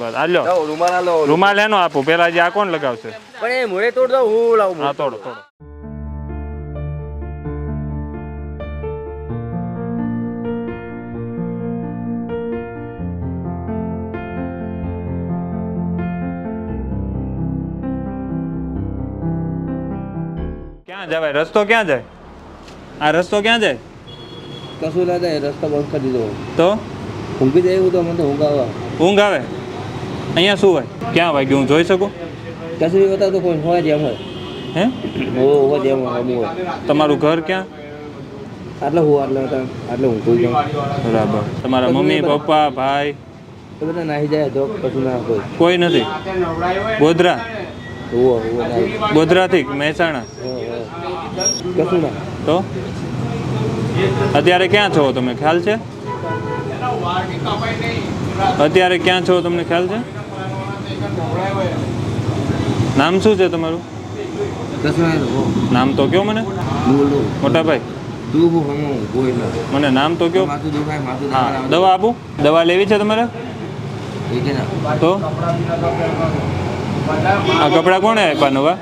બસ લાવો, રૂમાલ આલો રૂમાલ. એનો આપું પેલા જે આ કોણ લગાવશે? પણ એ મોડે તોડ દો હું લાવું હા તોડો તોડો. ક્યાં જવાય? રસ્તો ક્યાં જાય? આ રસ્તો ક્યાં જાય? કશું ના જાય રસ્તો બંધ કરી દીધો. તો? ઊંઘી જાય તો મને ઊંઘ આવે. ઊંઘ આવે? અહીંયા શું હોય? ક્યાં વાગ્યું? હું જોઈ શકું? કશું બી બતાવ તો કોઈ હોય જેમ હોય. હે? હો હોય જેમ હોય તમારું ઘર ક્યાં? આટલે હું આટલે આટલે ઊંઘું જાઉં. બરાબર. તમારા મમ્મી પપ્પા ભાઈ? એ બધા નાહી જાય તો કશું ના કોઈ કોઈ નથી? ગોધરા? ગોધરાથી મહેસાણા? હો, હો. કશું ના. તો? અત્યારે ક્યાં છો તમે? ખ્યાલ છે? અત્યારે ક્યાં છો તમને ખ્યાલ છે? નામ શું છે તમારું? નામ તો કયો મને? મોટાભાઈ. મને નામ તો કયો? હા, દવા આપું. દવા લેવી છે તમારે? તો? આ કપડાં કોણે આપ્યા નવા?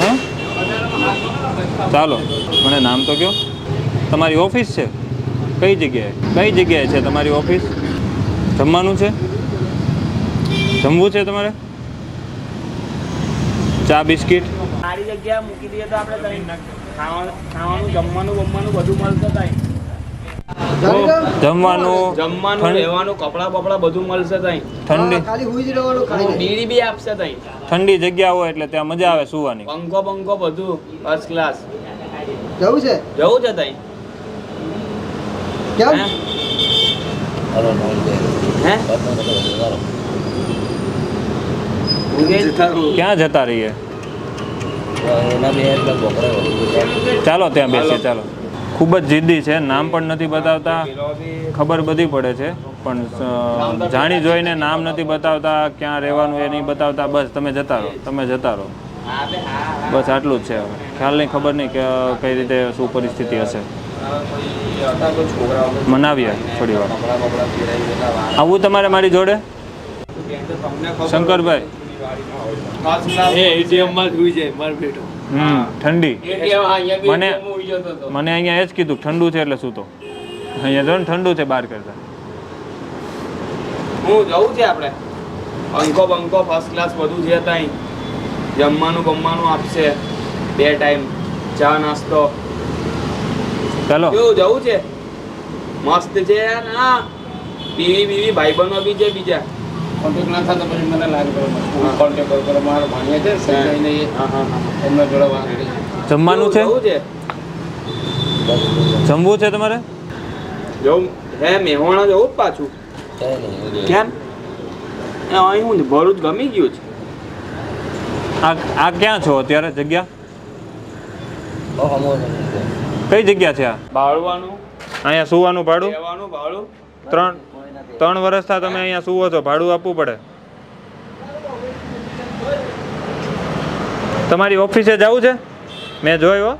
હે? ચાલો, મને નામ તો કયો? તમારી ઓફિસ છે? કઈ જગ્યાએ? કઈ જગ્યાએ છે તમારી ઓફિસ? જમવાનું છે? જમવું છે તમારે? ચા બિસ્કિટ? સારી જગ્યા મૂકી દઈએ તો આપણે તઈ ખાવાનું જમવાનું બમવાનું બધું મળશે તઈ. જમવાનું જમવાનું રહેવાનું કપડાં બપડા બધું મળશે તઈ. ઠંડી બીડી બી આપશે તઈ. ઠંડી જગ્યા હોય એટલે ત્યાં મજા આવે સુવાની. પંખો પંખો બધું ફર્સ્ટ ક્લાસ જવું છે? જવું છે તઈ? કેમ? હે? હલો નોલ દે હે બરાબર ક્યાં જતા રહીએ? ચાલો ત્યાં બેસીએ ચાલો. ખૂબ જ જિદ્દી છે નામ પણ નથી બતાવતા. ખબર બધી પડે છે પણ જાણી જોઈને નામ નથી બતાવતા ક્યાં રહેવાનું એ નહીં બતાવતા. બસ તમે જતા રહો તમે જતા રહો. બસ આટલું જ છે હવે. ખ્યાલ નહીં ખબર નહીં કે કઈ રીતે શું પરિસ્થિતિ હશે. મનાવીએ થોડી વાર. આવું તમારે મારી જોડે? શંકરભાઈ. હમ ઠંડી. મને મને અહીંયા એ જ કીધું ઠંડુ છે એટલે સૂતો અહીંયા જો ને ઠંડુ છે બહાર કરતા. હું જવું છે આપણે? અંકો બંકો ફર્સ્ટ ક્લાસ બધું છે ત્યાં. જમવાનું બમવાનું આપશે. બે ટાઈમ ચા નાસ્તો. ચાલો. કેવું જવું છે? મસ્ત છે ના? પીવી બીવી ભાઈબંધો બી છે બીજા. કોન્ટેક્ટ ના થતો પછી મને લાગે કોન્ટેક્ટ કરું કરું ભાણિયા છે સંજયને એમના જોડે વાત જમવાનું છે? જમવું છે તમારે? જવું? હે મેહોણા જવું પાછું? કેમ? એ અહીં હું ભરૂચ ગમી ગયું છે. આ આ ક્યાં છો અત્યારે જગ્યા? કઈ જગ્યા છે આ? બાળવાનું. અહીંયા સુવાનું ભાડું? રહેવાનું ભાડું. ત્રણ ત્રણ વર્ષથી તમે અહીંયા સુવો છો ભાડું આપવું પડે. તમારી ઓફિસે જવું છે? મેં જોયો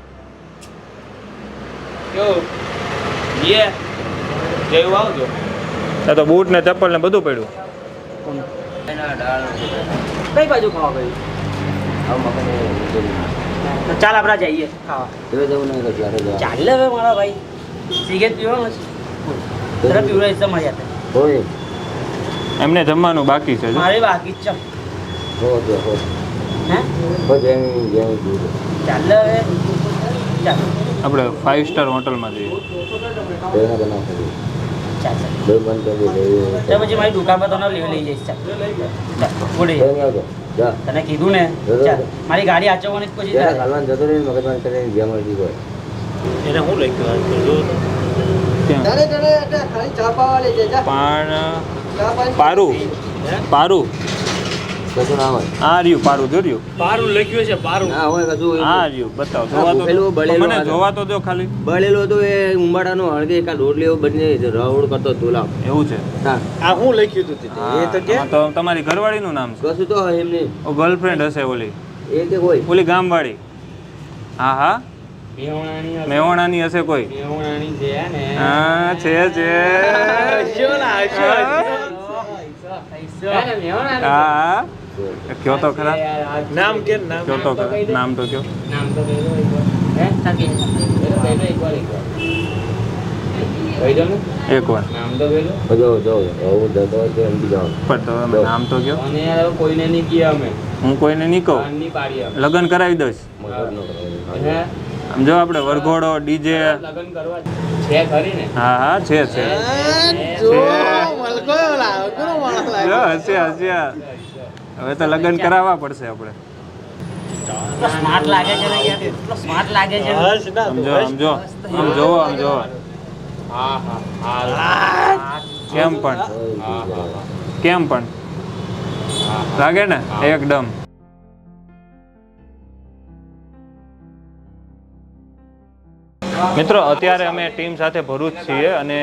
તો બૂટ ને ચપ્પલ ને બધું પડ્યું. કઈ બાજુ ખાવા ગયું ચાલ આપણે જઈએ. ચાલે હવે મારા ભાઈ. સિગરેટ પીવાનો છે. મજા હોય. એમને જમવાનું બાકી છે મારે બાકી જ છે. હો દે હો. હે? હો જેમ જેમ દૂર ચાલે હવે. આપણે ફાઇવ સ્ટાર હોટલમાં જઈએ. બેના બના કરી ચાલ ચાલ. બે બંધ કરી દે તો પછી મારી દુકાન પર તને લઈ લઈ જઈશ. ચાલ. જા. તને કીધું ને? ચાલ. મારી ગાડી આચવવાની પછી જતો રહી મગજમાં કરીને જેમ ચાલે એટલે હું લઈ જાય જા. પાણ પારું. પારું. કશું ના હોય. આ રહ્યું પારું જો રહ્યું. ના હોય કશું. આ રહ્યું બતાવો. જોવા તો પેલું બળેલું મને જોવા તો દો ખાલી. બળેલો હતો એ ઉંબાડાનો હળગે એકા રોડ લેવો બને રાવડ કરતો હતો એવું છે? હા. આ હું લખ્યું હતું આમાં તો તમારી ઘરવાળીનું નામ છે. કશું તો એમને ગર્લફ્રેન્ડ હશે ઓલી. એ કે કોઈ. ઓલી ગામવાળી. હા હા. મેવાણાની હશે. કોઈ? મેહોણાની છે ને. હા છે છે. હે? કયો તો ખરા? નામ કે નામ કયો તો ખરા? નામ તો કયો? નામ તો નામ જો જો હું જતો હોય પણ નામ કયો? કોઈને નહીં કહે અમે. હું કોઈને નહીં કહું. લગ્ન કરાવી દઈશ. જો આપણે વરઘોડો ડીજે. લગ્ન કરવા છે ખરી ને? હા હા છે છે. હવે તો લગ્ન કરાવવા પડશે આપણે. કેમ પણ? કેમ પણ? લાગે ને? એકદમ. મિત્રો, અત્યારે અમે ટીમ સાથે ભરૂચ છીએ અને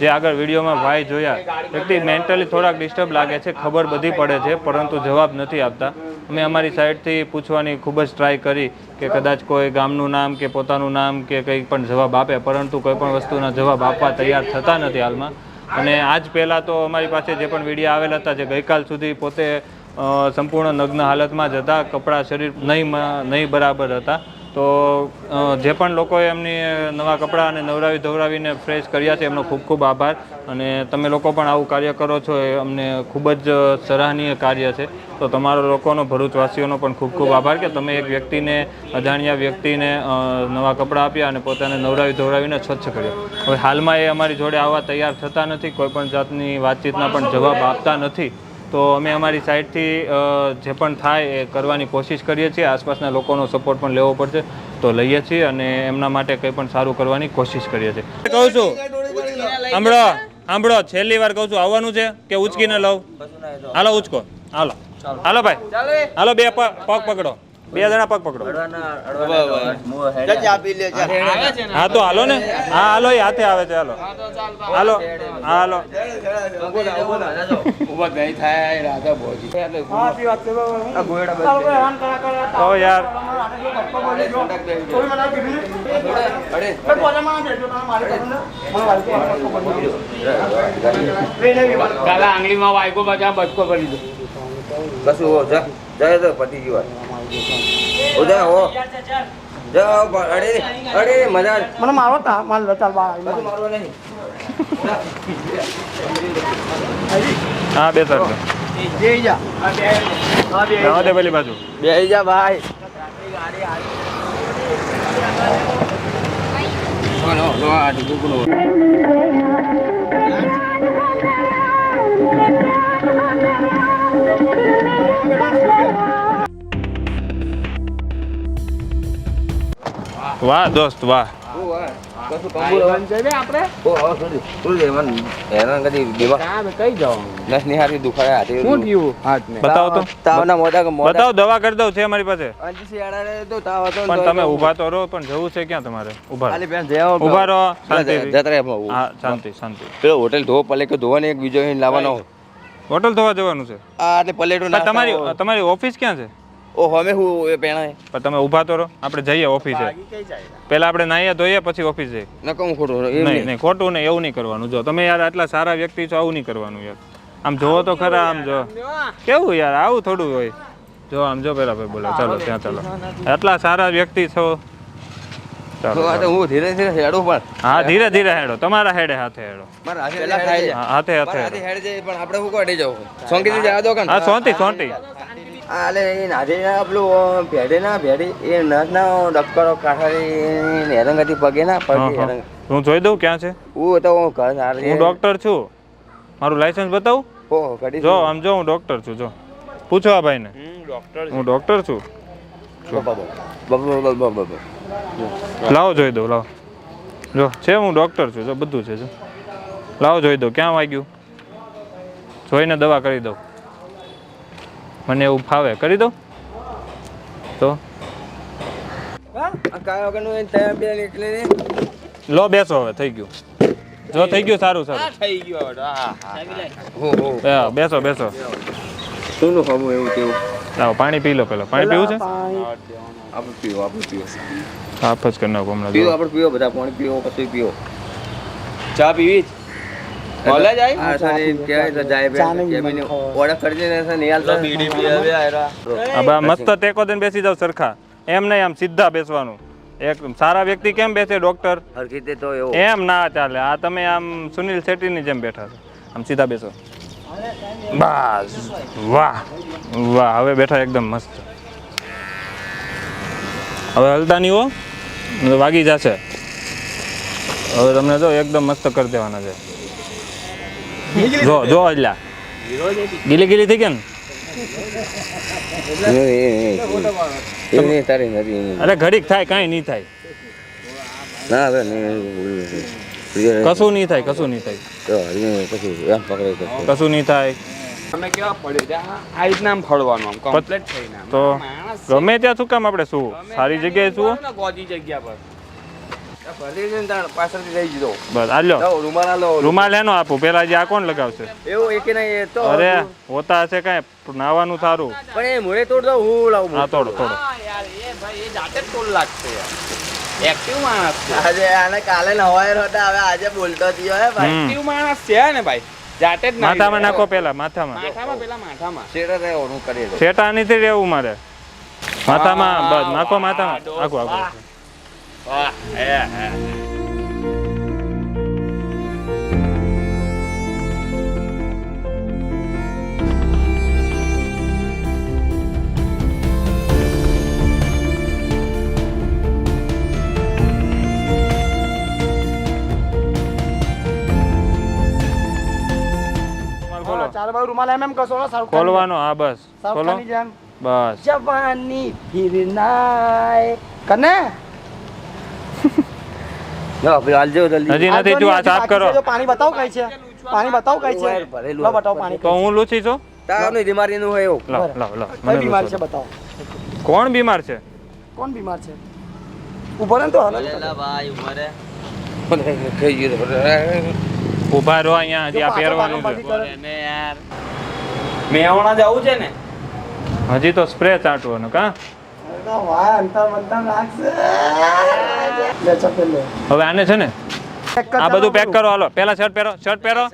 જે આગળ વિડીયોમાં ભાઈ જોયા, વ્યક્તિ મેન્ટલી થોડાક ડિસ્ટર્બ લાગે છે, ખબર બધી પડે છે, પરંતુ જવાબ નથી આપતા. અમે અમારી સાઈડથી પૂછવાની ખૂબ જ ટ્રાય કરી કે કદાચ કોઈ ગામનું નામ કે પોતાનું નામ કે કંઈ પણ જવાબ આપે, પરંતુ કોઈ પણ વસ્તુના જવાબ આપવા તૈયાર થતા નથી હાલમાં. અને આજ પહેલાં તો અમારી પાસે જે પણ વિડીયા આવેલા હતા, જે ગઈકાલ સુધી પોતે સંપૂર્ણ નગ્ન હાલતમાં જ હતા, કપડાં શરીર નહીં નહીં બરાબર હતા. તો જે પણ લોકોએ એમની નવા કપડાં અને નવરાવી ધોવરાવીને ફ્રેશ કર્યા છે, એમનો ખૂબ ખૂબ આભાર. અને તમે લોકો પણ આવું કાર્ય કરો છો, એ અમને ખૂબ જ સરાહનીય કાર્ય છે. તો તમારો લોકોનો, ભરૂચવાસીઓનો પણ ખૂબ ખૂબ આભાર કે તમે એક વ્યક્તિને, અજાણ્યા વ્યક્તિને નવા કપડાં આપ્યા અને પોતાને નવરાવી ધોવરાવીને સ્વચ્છ કર્યો. હવે હાલમાં એ અમારી જોડે આવવા તૈયાર થતા નથી કોઈપણ જાતની વાતચીતના પણ જવાબ આપતા નથી. તો અમે અમારી સાઈડથી જે પણ થાય એ કરવાની કોશિશ કરીએ છીએ. આસપાસના લોકોનો સપોર્ટ પણ લેવો પડશે. તો લઈએ છીએ અને એમના માટે કંઈ પણ સારું કરવાની કોશિશ કરીએ છીએ. કહું છું સાંભળો સાંભળો છેલ્લી વાર કહું છું આવવાનું છે કે ઉચકીને લઉં? હાલો ઉચકો. હાલો. હાલો ભાઈ. હાલો બે પગ પકડો. બે જણા પગ પકડો. હા તો હાલો ને. હા હાલો એ હાથે આવે છે હાલો. હાલો હા હાલો. ઊભા નહીં થાય રાધા ભોજી. ઓ યાર. કાલા આંગળીમાં વાયકો બચા બચકો કરી દો કશું હો જાય તો પતી ગયું જા હો. જા અરે અડે રે, અડે રે, મજા મને મારો તા માલ લો ચાલ બા મારો નહીં. હા બે સર જઈ જા જવા દે પેલી બાજુ. બેહી જા ભાઈ. વાહ દોસ્ત આ ઓ કે દોસ્ત વાહ. દવા કરી દઉં છે અમારી પાસે. પણ તમે ઊભા તો રહો પણ જવું છે ક્યાં તમારે? ઊભા રહો. શાંતિ. શાંતિ શાંતિ. પેલો હોટેલ ધોવો પલે કે ધોવાનો એક બીજો લાવવાનો. હોટલ ધોવા જવાનું છે? આ એટલે પલેટો તમારી તમારી ઓફિસ ક્યાં છે? ઓ હમે હું એ પેણા પણ તમે ઊભા તો રહો આપણે જઈએ ઓફિસે. પહેલા આપણે નાહીએ ધોઈએ પછી ઓફિસ. જઈએ નકો હું ખોટું નહીં નહીં. ખોટું નહીં એવું નહીં કરવાનું. જો તમે યાર આટલા સારા વ્યક્તિ છો આવું નહીં કરવાનું યાર. આમ જોવો તો ખરા આમ જો. કેવું યાર આવું થોડું હોય. જો આમ જો પેલા ભાઈ બોલો ચાલો ત્યાં ચાલો. આટલા સારા વ્યક્તિ છો. તો ચાલો આ તો હું ધીરે ધીરે હેડું પણ. હા ધીરે ધીરે હેડો. તમારા હેડે હાથે હેડો. મારા હાથે હાથે હાથે મારા હાથે હેડો હેડ જાય પણ આપણે હું કાઢી જવું? સોંકીથી જવા દો હા સોંતી સોંતી આ લે એ નાજે ના પેલું ભેડે ના ભેડે એ ના ડબકરો કાઠારી હેરંગતી પગે ના પગે હેરંગ. હું જોઈ દઉં ક્યાં છે? હું તો હું ઘર હું ડોક્ટર છું. મારું લાયસન્સ બતાવું? ઓ કડી જો આમ જો હું ડોક્ટર છું જો. પૂછો આ ભાઈને. હું ડોક્ટર છું. લાવો જોઈ દઉં લાવો. જો છે હું ડોક્ટર છું જો બધું છે જો. લાવો જોઈ દઉં ક્યાં વાગ્યું? જોઈને દવા કરી દઉં. મને એવું ફાવે. કરી દો તો? કાયો કનું એ તૈયાર બે નીકળે ને લો બેસો હવે થઈ ગયું. જો થઈ ગયું સારું સારું. થઈ ગયું બેસો બેસો. શું નું ખાવું એવું કેવું લાવો પાણી પી લો પેલો. પાણી પીવું છે? આપણે પીવો આપણે પીવો. આપ જ કરી નાખો હમણાં પીવો આપણે પીવો બધા પાણી પીવો પછી પીવો. ચા પીવી? જ ભલે જાય. સર એ કહેવાય તો જાય બે ચાને બી કેબિન મને ઓર્ડર ને સર નિહાલ તો. બીડી પી હવે આયરા. આ મસ્ત ટેકો દઈને બેસી જાવ સરખા. એમ નહીં આમ સીધા બેસવાનું. એક સારા વ્યક્તિ કેમ બેસે ડોક્ટર હરખી તો એવો. એમ ના ચાલે. આ તમે આમ સુનિલ શેટ્ટીની જેમ બેઠા છો. આમ સીધા બેસો. બસ. વાહ. વાહ હવે બેઠા એકદમ મસ્ત. હવે હલતા નહીં હો વાગી જશે. હવે તમને જો એકદમ મસ્ત કરી દેવાના છે. જો જો એટલે ગીલી ગીલી થઈ એ. અરે ઘડીક થાય કાંઈ નહીં થાય ના કશું નહીં થાય કશું નહીં થાય કશું નહીં થાય તમે કેવા આ રીતના આમ ફળવાનું આમ કમ્પ્લીટ થઈને તો ગમે ત્યાં શું કામ આપણે શું? સારી જગ્યાએ શું? ગોજી જગ્યા પર. પાછળથી રહી જતો બસ આલ્યો રૂમાલ આલો રૂમાલ એનો આપું. પેલા જે આ કોણ લગાવશે? એવું એકે નહીં એ તો અરે હોતા. હશે કાંઈ. નાવાનું સારું પણ એ મોડે તોડ દો હું લાવું હા તોડો તોડો. યાર એ ભાઈ એ જાતે જ લાગશે યાર. એક્ટિવ માણસ છે. આજે આને કાલે નવાય હતા હવે આજે બોલતો થયો હે ભાઈ. એક્ટિવ માણસ છે ને ભાઈ. જાતે જ માથામાં નાખો પેલા માથામાં. માથામાં પેલા માથામાં. કરી શેટા નથી રહેવું મારે. માથામાં બસ નાખો માથામાં. આખું આખું. વાહ. વાહ હે હે રૂમાલ ખોલો ચાર બાજુ રૂમાલ એમ એમ કશો ને શાહરુખ ખાન ખોલવાનો હા બસ શાહરુખ ખોલો ખાનની જેમ બસ જવાની ફિરનાય કને જો આપણે હાલજો જલ્દી. હજી નથી જો આ સાફ કરો. પાણી બતાવો કઈ છે. પાણી બતાવો કઈ છે. ભરેલું લો બતાવો પાણી તો હું લૂછી છું? તાવની બીમારીનું હોય એવું. લાવ લાવ લાવ મને બીમાર છે. બતાવો. કોણ બીમાર છે? કોણ બીમાર છે? ઊભો રહે ને તો હાલો. ગયું તો. ઊભા રહો. અહીંયા હજી આ પહેરવાનું છે. યાર. મેહોણા જવું છે ને. હજી તો સ્પ્રે ચાટવાનો કા? હવે આને છે ને આ બધું પેક કરો હાલો. પેલા શર્ટ પહેરો શર્ટ પહેરો.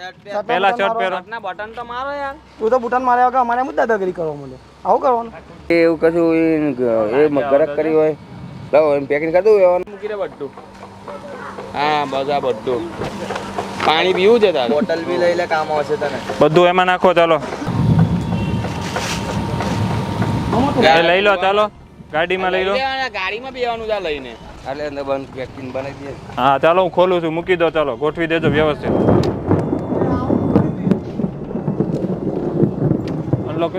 પેલા શર્ટ પહેરો. ના બટન તો મારો યાર. તું તો બુટન માર્યા વગર અમારે મુદ્દા દાદાગીરી કરવા મને આવું કરવાનું. એ એવું કશું એ એ ગરક કરી હોય. લાવો એમ પેકિંગ કરી દઉં એવાનું. મૂકી દે બધું. હા બધા બધું. પાણી પીવું છે તારે? બોટલ બી લઈ લે કામ આવશે તને. બધું એમાં નાખો ચાલો. લઈ લો ચાલો. ગાડીમાં લઈ લો. ગાડીમાં બેવાનું જા લઈને. એટલે અંદર બંધ પેકિંગ બનાવી દઈએ હા ચાલો હું ખોલું છું. મૂકી દો ચાલો. ગોઠવી દેજો વ્યવસ્થિત. અનલોક.